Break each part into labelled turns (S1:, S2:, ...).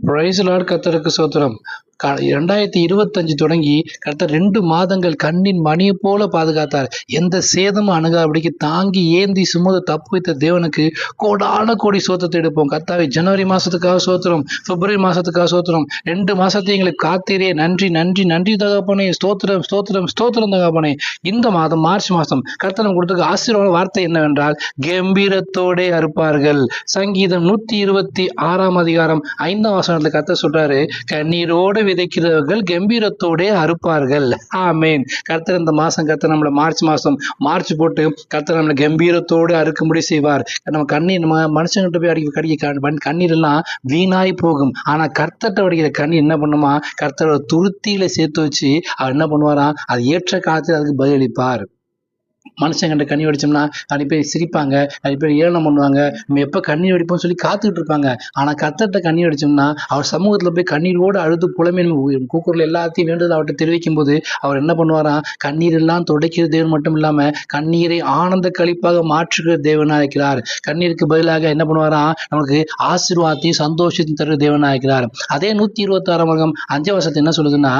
S1: Price Lord கத்தருக்கு சோத்திரம். ரெண்டாயிரத்தி இருபத்தஞ்சு தொடங்கி கரெக்டாக ரெண்டு மாதங்கள் கண்ணின் மணியை போல பாதுகாத்தார். எந்த சேதமும் அணுகாபடிக்கு தாங்கி ஏந்தி சுமத தப்பு வைத்த தேவனுக்கு கோடான கோடி சோத்தத்தை எடுப்போம். கர்த்தாவை ஜனவரி மாதத்துக்காக சோத்திரம் பிப்ரவரி மாதத்துக்காக சோத்திரம். ரெண்டு மாதத்தை எங்களுக்கு காத்தீரே. நன்றி நன்றி நன்றி தகப்பனே. ஸ்தோத்திரம் ஸ்தோத்திரம் ஸ்தோத்திரம் தகப்பனே. இந்த மாதம் மார்ச் மாதம் கர்த்தனம் கொடுத்த ஆசீர்வாத வார்த்தை என்னவென்றால் கம்பீரத்தோடே அறுப்பார்கள். சங்கீதம் நூற்றி இருபத்தி ஆறாம் அதிகாரம் ஐந்தாம் வசனத்தில் கத்த சொல்றாரு கண்ணீரோடு விதைக்கிறவர்கள் கம்பீரத்தோடே அறுப்பார்கள். ஆமேன். கர்த்தர் இந்த மாசம் கர்த்தர் நம்மளை மார்ச் மாசம் மார்ச் போட்டு கர்த்தர் நம்மளை கம்பீரத்தோடு அறுக்கும்படி செய்வார். நம்ம கண்ணீர் நம்ம மனுஷங்கிட்ட போய் அடிக்க கடிக்க கண்ணீர் எல்லாம் வீணாய் போகும். ஆனா கர்த்தர்ட்ட வடிக்கிற கண்ணீர் என்ன பண்ணுமா? கர்த்தரோட துருத்தியில சேர்த்து வச்சு அவர் என்ன பண்ணுவாராம் அது ஏற்ற காலத்தில் அதுக்கு பதிலளிப்பார். மனுஷன் கண்ட கண்ணி வெடிச்சோம்னா நிறைய பேர் சிரிப்பாங்க நிறைய பேர் ஏளனம் பண்ணுவாங்க. நம்ம எப்போ கண்ணி வெடிப்போம்னு சொல்லி காத்துக்கிட்டு இருப்பாங்க. ஆனால் கத்தட்ட கண்ணி வெடிச்சோம்னா அவர் சமூகத்தில் போய் கண்ணீரோடு அழுது புலமே கூக்குரல் எல்லாத்தையும் வேண்டுதல் அவர்கிட்ட தெரிவிக்கும் போது அவர் என்ன பண்ணுவாராம் கண்ணீர் எல்லாம் துடைக்கிற தேவன் மட்டும் இல்லாமல் கண்ணீரை ஆனந்த கழிப்பாக மாற்றுகிற தேவனாக இருக்கிறார். கண்ணீருக்கு பதிலாக என்ன பண்ணுவாராம் நமக்கு ஆசீர்வாதத்தையும் சந்தோஷத்தையும் தருகிற தேவனாக இருக்கிறார். அதே நூற்றி இருபத்தாறாம் வர்க்கம் அஞ்சு வருஷத்தை என்ன சொல்லுதுன்னா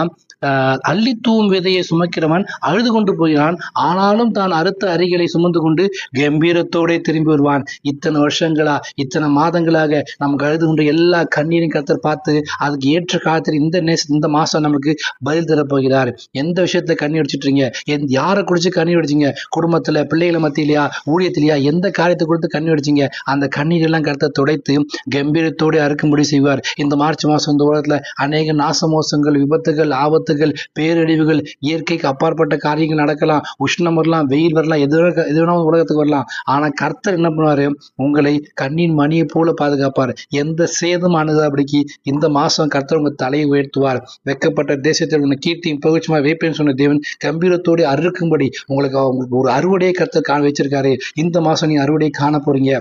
S1: ஆஹ் அள்ளித்தூவும் விதையை சுமக்கிறவன் அழுது கொண்டு போகிறான். ஆனாலும் தான் அறுத்த அரிகளை சுமந்து கொண்டு கம்பீரத்தோட திரும்பி வருவான். இத்தனை வருஷங்களா இத்தனை மாதங்களாக நமக்கு அழுது கொண்டு எல்லா கண்ணீரையும் கருத்தர் பார்த்து அதுக்கு ஏற்ற காலத்தில் இந்த நேச இந்த மாசம் நமக்கு பதில் தரப்போகிறார் எந்த விஷயத்துல கண்ணி அடிச்சிட்றீங்க எந்த யாரை குடிச்சு கண்ணி அடிச்சீங்க? குடும்பத்துல பிள்ளைகளை மத்தியிலையா ஊழியத்திலையா எந்த காரியத்தை கொடுத்து கண்ணி அடிச்சிங்க? அந்த கண்ணீர் எல்லாம் கருத்தை துடைத்து கம்பீரத்தோடு அறுக்கும்படி செய்வார். இந்த மார்ச் மாசம் இந்த உலகத்தில் அநேக நாசமோசங்கள் விபத்துகள் ஆபத்துகள் பேரழிவுகள் இயற்கைக்கு அப்பாற்பட்ட காரியங்கள் நடக்கலாம். உஷ்ணம் வரலாம் வெயில் வரலாம். எது எது வேணாலும் உலகத்துக்கு வரலாம். ஆனால் கர்த்தர் என்ன பண்ணுவாரு? உங்களை கண்ணின் மணியை போல பாதுகாப்பார். எந்த சேதம் அணுகாபடிக்கு இந்த மாதம் கர்த்தர் உங்கள் தலையை உயர்த்துவார். வெக்கப்பட்ட தேசத்தில் உன்னை கீர்த்தியும் பகுச்சமாக வைப்பேன்னு சொன்ன தேவன் கம்பீரத்தோடு அறுக்கும்படி உங்களுக்கு உங்களுக்கு ஒரு அறுவடையை கர்த்தர் காண வச்சிருக்காரு. இந்த மாதம் நீங்கள் அறுவடையை காண போறீங்க.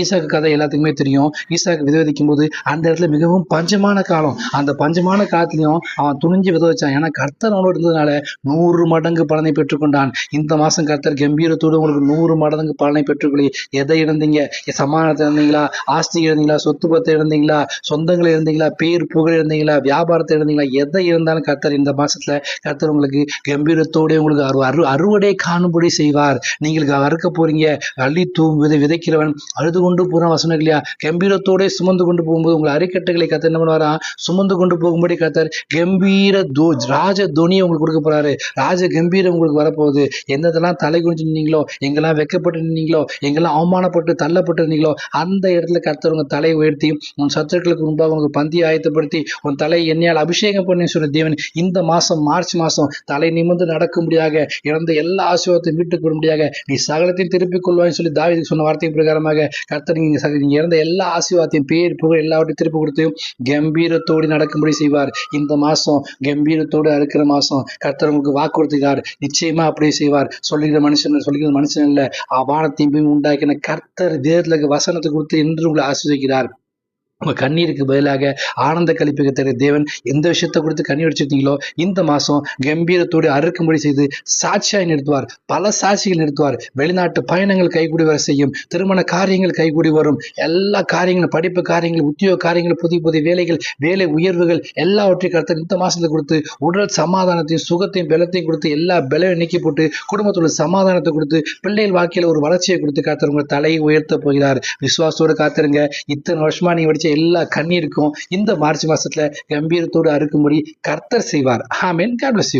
S1: ஈசாக்கு கதை எல்லாத்துக்குமே தெரியும். ஈசாக்கு விதவதிக்கும் போது அந்த இடத்துல மிகவும் பஞ்சமான காலம். அந்த பஞ்சமான காலத்திலையும் அவன் துணிஞ்சு விதவச்சான் ஏன்னா கர்த்தர் அவனோடு இருந்ததுனால நூறு மடங்கு பலனை பெற்றுக்கொண்டான். இந்த மாசம் கர்த்தர் கம்பீரத்தோடு உங்களுக்கு நூறு மடங்கு பலனை பெற்றுக்கொள்ளி எதை இழந்தீங்க? சமாதானத்தை இழந்தீங்களா? ஆஸ்தி இழந்தீங்களா? சொத்து பத்தை இழந்தீங்களா? சொந்தங்களை இழந்தீங்களா? பேர் புகழ் இழந்தீங்களா? வியாபாரத்தை இழந்தீங்களா? எதை இருந்தாலும் கர்த்தர் இந்த மாசத்துல கர்த்தர் உங்களுக்கு கம்பீரத்தோட உங்களுக்கு அரு அறு அறுவடை காணும்படி செய்வார். நீங்கள் அறுக்க போறீங்க. அள்ளி தூம் விதை விதைக்கிறவன் அழுது கொண்டு போகிற வசனம் இல்லையா? கம்பீரத்தோட சுமந்து கொண்டு போகும்போது உங்களை அரிக்கட்டுகளை கத்த என்ன பண்ணுவாரா? சுமந்து கொண்டு போகும்படி கத்தார் கம்பீர தோ ராஜ துணி உங்களுக்கு கொடுக்க போறாரு. ராஜ கம்பீரம் உங்களுக்கு வரப்போகுது. எந்ததெல்லாம் தலை குனிஞ்சு நின்னீங்களோ எங்கெல்லாம் வெக்கப்பட்டு நின்னீங்களோ எங்கெல்லாம் அவமானப்பட்டு தள்ளப்பட்டு நின்னீங்களோ அந்த இடத்துல கர்த்தர் தலையை உயர்த்தி உன் சத்துருக்களுக்கு முன்பாக உங்களுக்கு பந்தி ஆயத்தப்படுத்தி உன் தலை என்னையால் அபிஷேகம் பண்ணி சொன்ன தேவன் இந்த மாசம் மார்ச் மாசம் தலை நிமிர்ந்து நடக்கும்படியாக இழந்த எல்லா ஆசீர்வாதத்தையும் மீட்டுக் கொள்ளும்படியாக நீ சகலத்தையும் திருப்பிக் கொள்வாய்னு சொல்லி தாவிதுக்கு சொன்ன வார்த்தையின் பிரகாரமாக கர்த்தர் நீங்க இறந்த எல்லா ஆசீர்வாதத்தையும் பேர் புகழ் எல்லாவற்றையும் திருப்பி கொடுத்து கம்பீரத்தோடு நடக்கும்படி செய்வார். இந்த மாசம் கம்பீரத்தோடு இருக்கிற மாசம் கர்த்தர் உங்களுக்கு வாக்கு கொடுத்துக்கார் நிச்சயமா அப்படியே செய்வார். சொல்லுகிற மனுஷன் சொல்லுகிற மனுஷன் இல்ல. வானத்தையும் உண்டாக்கின கர்த்தர் தேர்தலுக்கு வசனத்தை கொடுத்து என்று உங்களை ஆசிர்வதிக்கிறார். உங்கள் கண்ணீருக்கு பதிலாக ஆனந்த கழிப்புக்கு தர தேவன் எந்த விஷயத்தை கொடுத்து கண்ணி வச்சிருந்தீங்களோ இந்த மாதம் கம்பீரத்தோடு அறுக்கும்படி செய்து சாட்சியாய் நிறுத்துவார். பல சாட்சிகள் நிறுத்துவார். வெளிநாட்டு பயணங்கள் கைகூடி வர செய்யும். திருமண காரியங்கள் கைகூடி வரும். எல்லா காரியங்களும் படிப்பு காரியங்கள் உத்தியோக காரியங்கள் புதிய புதிய வேலைகள் வேலை உயர்வுகள் எல்லாவற்றையும் கருத்து இந்த மாதத்தில் கொடுத்து உடல் சமாதானத்தையும் சுகத்தையும் பலத்தையும் கொடுத்து எல்லா பலவையும் நீக்கி போட்டு குடும்பத்தோட சமாதானத்தை கொடுத்து பிள்ளைகள் வாழ்க்கையில் ஒரு வளர்ச்சியை கொடுத்து காத்தர் தலையை உயர்த்த போகிறார். விசுவாசத்தோடு காத்திருங்க. இத்தனை வருஷமா நீ வடிச்ச எல்லா கண்ணீருக்கும் இந்த மார்ச் மாசத்துல கம்பீரத்தோடு அறுக்கும்படி கர்த்தர் செய்வார். ஆமேன். God bless